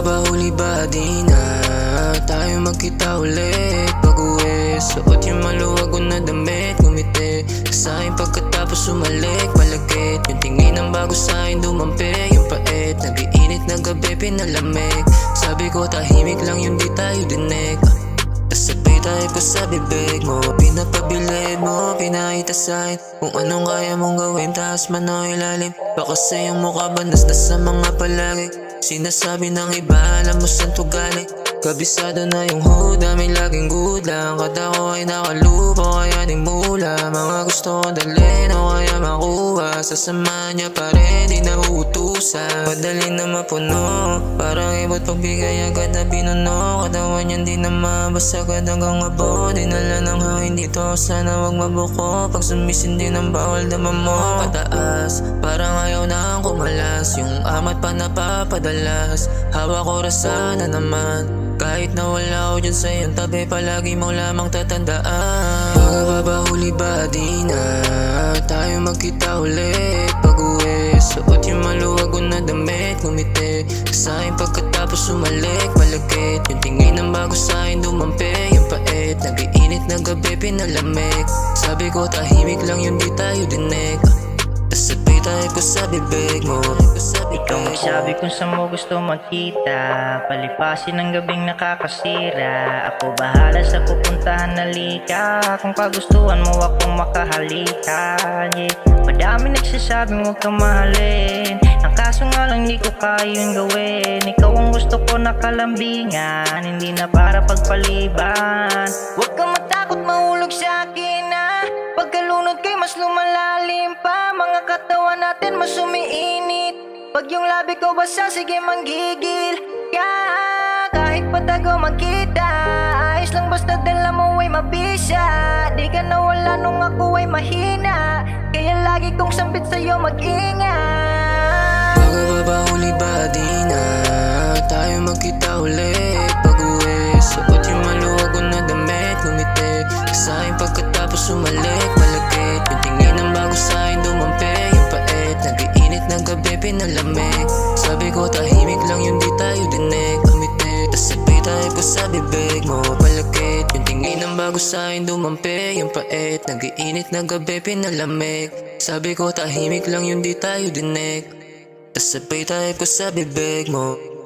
Pagkabahuli ba? Di na. Tayo magkita ulit Pag-uwi Suot yung maluwag na damit. Ngumiti sa akin pagkatapos sumalik. Malagkit Yung tingin ng bago sa akin dumampi. Yung pait Nag-iinit na gabi pinalamig. Sabi ko tahimik lang yung di tayo dinig. Kasabay tayo ko sa bibig mo Pinapabilib mo, pinakita sa'kin Kung anong kaya mong gawin Taas man o ilalim Baka sa iyong mukha banas na sa mga palagi Sinasabi ng iba, alam mo saan to galing. Kabisado na yung huda, may laging good lang. Kada ko ay nakalupo, kaya di mula? Mga gusto ko dalhin o kaya makuha Sasama niya pa rin, di na uutusan Madali na mapuno, parang ibot pagbigay agad na binuno. Katawan niyan di na mabasa agad hanggang abo. Dinala ng hangin dito, sana wag mabuko. Pag sumisindi ng bawal naman mo Pataas, parang ayaw na kumalas Yung amat pa napapadalas. Hawak oras sana naman kahit na wala ako dyan sa iyong tabi Palagi mo lamang tatandaan. Pagkabahuli ba di na Tayo magkita ulit Pag-uwi Suot yung maluwag na damit. Ngumiti sa akin pagkatapos sumalik. Malagkit Yung tingin ng bago sa akin dumampi. Yung pait Nag-iinit na gabi pinalamig Sabi ko tahimik lang yung di tayo dinig Kasabay tayo ko sa bibig mo. Ikaw magsabi kung saan mo gusto magkita Palipasin ang gabing nakakasira. Ako bahala sa pupuntahan na lika. Kung kagustuhan mo akong makahalika yeah. Madami nagsasabing huwag kang mahalin. Ang kaso nga lang di ko kaya yung gawin. Ikaw ang gusto ko nakalambingan Hindi na para pagpaliban. Huwag kang matakot mahulog sa akin ah. Pagkalunod kay mas lumalalim pa natin mas umiinit Pag yung labi ko basa sige manggigil. Ka Kahit patago magkita Ayos lang basta dala mo ay mabisa. Di ka nawala nung ako ay mahina. Kaya lagi kong sambit sa'yo mag-ingat pinalamig Sabi ko tahimik lang yung di tayo dinig. Ngumiti Tas sabay tayo ko sa bibig. Mo Palagkit Yung tingin ng bago sa akin dumampi. Yung pait Nag-iinit na gabi pinalamig. Sabi ko tahimik lang yung di tayo dinig. Tas sabay tayo ko sa bibig mo